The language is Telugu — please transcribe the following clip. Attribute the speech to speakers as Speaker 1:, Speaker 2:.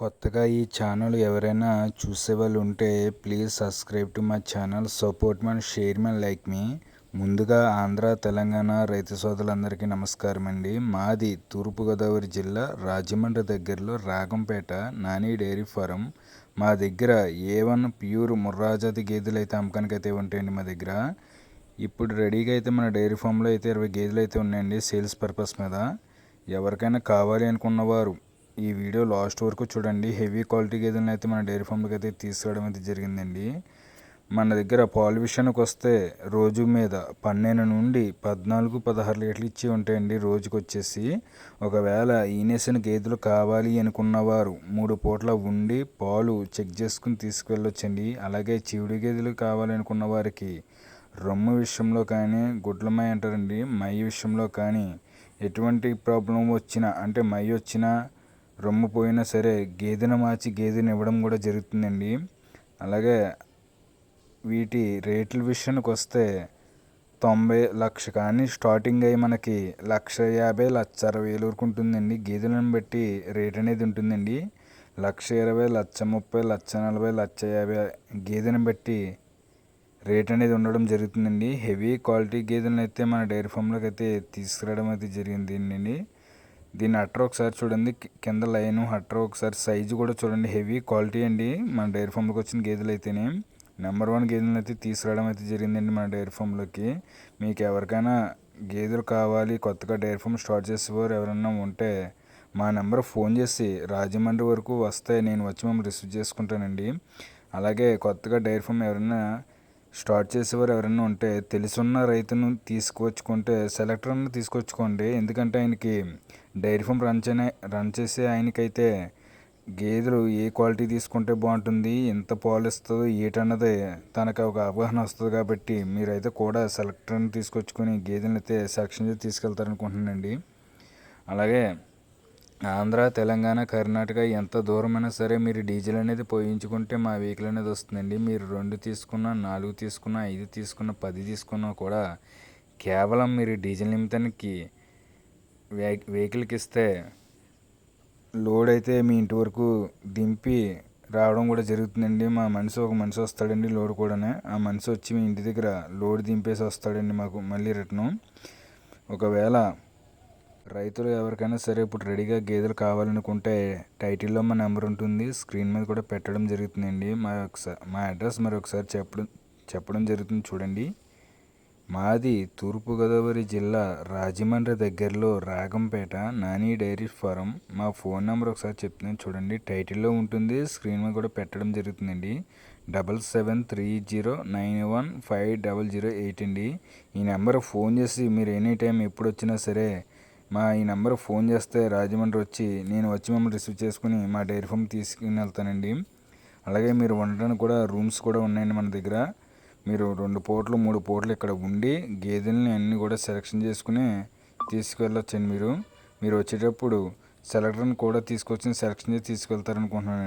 Speaker 1: కొత్తగా ఈ ఛానల్ ఎవరైనా చూసే వాళ్ళు ఉంటే please subscribe to my channel support man share man like మీ. ముందుగా ఆంధ్ర తెలంగాణ రైతు సోదరులందరికీ నమస్కారం అండి. మాది తూర్పుగోదావరి జిల్లా రాజమండ్రి దగ్గరలో రాగంపేట నాని డైరీ ఫారం. మా దగ్గర ఏ వన్ ప్యూర్ ముర్రాజాతి గేదెలు అయితే అమ్మకానికి అయితే ఉంటాయండి మా దగ్గర. ఇప్పుడు రెడీగా అయితే మన డైరీ ఫామ్లో అయితే ఇరవై గేదెలు అయితే ఉన్నాయండి సేల్స్ పర్పస్ మీద. ఎవరికైనా కావాలి అనుకున్నవారు ఈ వీడియో లాస్ట్ వరకు చూడండి. హెవీ క్వాలిటీ గేదెలను అయితే మన డైరీ ఫామ్కి అయితే తీసుకురావడం అయితే జరిగిందండి. మన దగ్గర పాలు విషయానికి వస్తే రోజు మీద పన్నెండు నుండి పద్నాలుగు పదహారు లీటర్లు ఇచ్చి ఉంటాయండి రోజుకి వచ్చేసి ఒకవేళ ఈనేసిన గేదెలు కావాలి అనుకున్నవారు మూడు పూట్ల ఉండి పాలు చెక్ చేసుకుని తీసుకువెళ్ళొచ్చండి. అలాగే చీవుడు గేదెలు కావాలనుకున్న వారికి రొమ్ము విషయంలో కానీ గుడ్లమై అంటారండి. మై విషయంలో కానీ ఎటువంటి ప్రాబ్లం వచ్చినా అంటే మై వచ్చినా రొమ్ము పోయినా సరే గేదెను మార్చి గేదెను ఇవ్వడం కూడా జరుగుతుందండి. అలాగే వీటి రేట్ల విషయానికి వస్తే తొంభై లక్ష కానీ స్టార్టింగ్ అయ్యి మనకి లక్ష యాభై లక్ష అరవై వేలు వరకు ఉంటుందండి. గేదెలను బట్టి రేట్ అనేది ఉంటుందండి. లక్ష ఇరవై లక్ష ముప్పై లక్ష నలభై లక్ష యాభై గేదెను బట్టి రేట్ అనేది ఉండడం జరుగుతుందండి. హెవీ క్వాలిటీ గేదెలను అయితే మన డైరీ ఫామ్లోకి అయితే తీసుకురావడం అయితే జరిగింది అండి. దీని అట్ర ఒకసారి చూడండి. కింద లైన్ హట్టర్ ఒకసారి సైజు కూడా చూడండి. హెవీ క్వాలిటీ అండి. మన డైరీ ఫామ్లోకి వచ్చిన గేదెలు అయితేనే. నెంబర్ వన్ గేదెలను అయితే తీసుకురావడం అయితే జరిగిందండి మన డైరీ ఫామ్లోకి. మీకు ఎవరికైనా గేదెలు కావాలి కొత్తగా డైరీ ఫామ్ స్టార్ట్ చేసేవారు ఎవరైనా ఉంటే మా నెంబర్ ఫోన్ చేసి రాజమండ్రి వరకు వస్తే నేను వచ్చి మమ్మల్ని రిసీవ్ చేసుకుంటానండి. అలాగే కొత్తగా డైరీ ఫామ్ ఎవరైనా స్టార్ట్ చేసేవారు ఎవరైనా ఉంటే తెలుసున్న రైతును తీసుకొచ్చుకుంటే సెలెక్టర్ను తీసుకొచ్చుకోండి. ఎందుకంటే ఆయనకి డైరీ ఫామ్ రన్ చేనే రన్ చేసే ఆయనకైతే గేదెలు ఏ క్వాలిటీ తీసుకుంటే బాగుంటుంది ఎంత పాలు ఇస్తుందో ఏటన్నది తనకు ఒక అవగాహన వస్తుంది కాబట్టి మీరైతే కూడా సెలెక్టర్ని తీసుకొచ్చుకొని గేదెలను అయితే సెలక్షన్ చేసి తీసుకెళ్తారనుకుంటున్నానండి. అలాగే ఆంధ్ర తెలంగాణ కర్ణాటక ఎంత దూరమైనా సరే మీరు డీజిల్ అనేది పోయించుకుంటే మా వెహికల్ అనేది వస్తుందండి. మీరు రెండు తీసుకున్న నాలుగు తీసుకున్న ఐదు తీసుకున్న పది తీసుకున్నా కూడా కేవలం మీరు డీజిల్ నిమిత్తానికి వెహికల్కి ఇస్తే లోడ్ అయితే మీ ఇంటి వరకు దింపి రావడం కూడా జరుగుతుందండి. మా మనిషి ఒక మనిషి వస్తాడండి లోడ్ కూడానే. ఆ మనిషి వచ్చి మీ ఇంటి దగ్గర లోడ్ దింపేసి వస్తాడండి మాకు మళ్ళీ రిటర్ను. ఒకవేళ రైతులు ఎవరికైనా సరే ఇప్పుడు రెడీగా గేదెలు కావాలనుకుంటే టైటిల్లో మా నెంబర్ ఉంటుంది. స్క్రీన్ మీద కూడా పెట్టడం జరుగుతుందండి. మా ఒకసారి మా అడ్రస్ మరి ఒకసారి చెప్పడం చెప్పడం జరుగుతుంది చూడండి. మాది తూర్పుగోదావరి జిల్లా రాజమండ్రి దగ్గరలో రాగంపేట నాని డైరీ ఫారం. మా ఫోన్ నెంబర్ ఒకసారి చెప్తున్నాను చూడండి. టైటిల్లో ఉంటుంది. స్క్రీన్ మీద కూడా పెట్టడం జరుగుతుందండి. Double seven three zero nine one five double zero eight అండి. ఈ నెంబర్ ఫోన్ చేసి మీరు ఎనీ టైం ఎప్పుడు వచ్చినా సరే మా ఈ నెంబర్ ఫోన్ చేస్తే రాజమండ్రి వచ్చి నేను వచ్చి మిమ్మల్ని రిసీవ్ చేసుకుని మా డైరీ ఫామ్ తీసుకుని వెళ్తానండి. అలాగే మీరు ఉండడానికి కూడా రూమ్స్ కూడా ఉన్నాయండి మన దగ్గర. మీరు రెండు పూటలు మూడు పూటలు ఇక్కడ ఉండి గేదెల్ని అన్నీ కూడా సెలెక్షన్ చేసుకుని తీసుకెళ్ళొచ్చండి మీరు. మీరు వచ్చేటప్పుడు సెలెక్టర్ని కూడా తీసుకొచ్చి సెలెక్షన్ చేసి తీసుకెళ్తారనుకుంటున్నాను